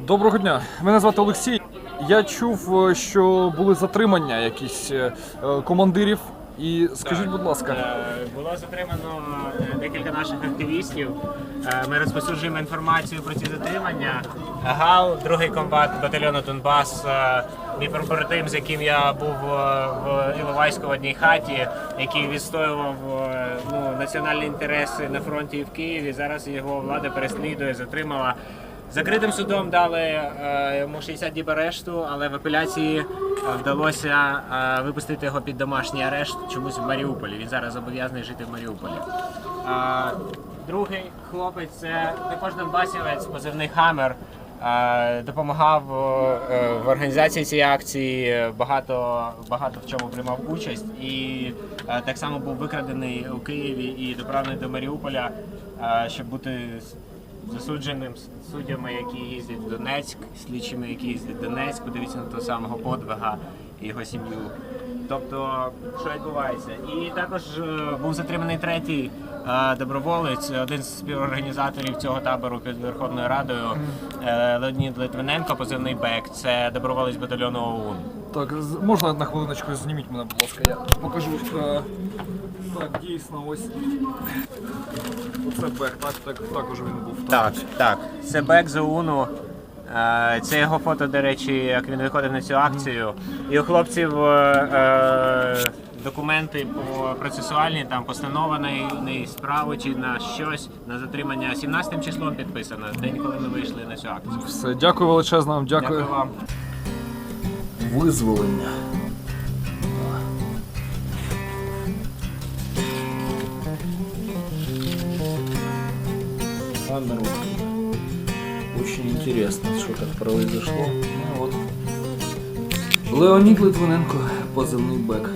Доброго дня. Мене звати Олексій. Я чув, е, що були затримання якісь е, командирів. І скажіть, будь ласка, Е, Було затримано декілька наших активістів. Ми розповсюджуємо інформацію про ці затримання. ГАЛ, другий комбат батальйону Донбас, мій побратим, з яким я був в Іловайську в одній хаті, який відстоював ну, національні інтереси на фронті в Києві. Зараз його влада переслідує, затримала. Закритим судом дали е, йому 60 діб арешту, але в апеляції е, вдалося е, випустити його під домашній арешт чомусь в Маріуполі. Він зараз зобов'язаний жити в Маріуполі. Е, другий хлопець це також донбасівець, позивний Хаммер. Е, Допомагав в організації цієї акції, багато, багато в чому приймав участь і так само був викрадений у Києві і доправлений до Маріуполя, щоб бути засудженим суддями, які їздять в Донецьк, слідчими, які їздять в Донецьк, подивіться на того самого подвига і його сім'ю. Тобто, що відбувається? І також е, був затриманий третій е, доброволець, один з співорганізаторів цього табору під Верховною Радою, е, Леонід Литвиненко, позивний Бек. Це доброволець батальйону ОУН. так можна на хвилиночку зніміть мене, будь ласка, я покажу. Так, дійсно, ось оце бек, так, так також він був. Так, так. Це Бек з ОУНу. Е, Це його фото, до речі, як він виходив на цю акцію. І у хлопців е, е, документи по процесуальні, там постанова на, справу чи на щось, на затримання 17 числом підписано, день, коли ми вийшли на цю акцію. Все, дякую величезно вам, дякую. Дякую вам. Визволення. А, народ. Очень интересно, что так произошло. Ну, вот. Леонід Литвиненко, позивний Бек.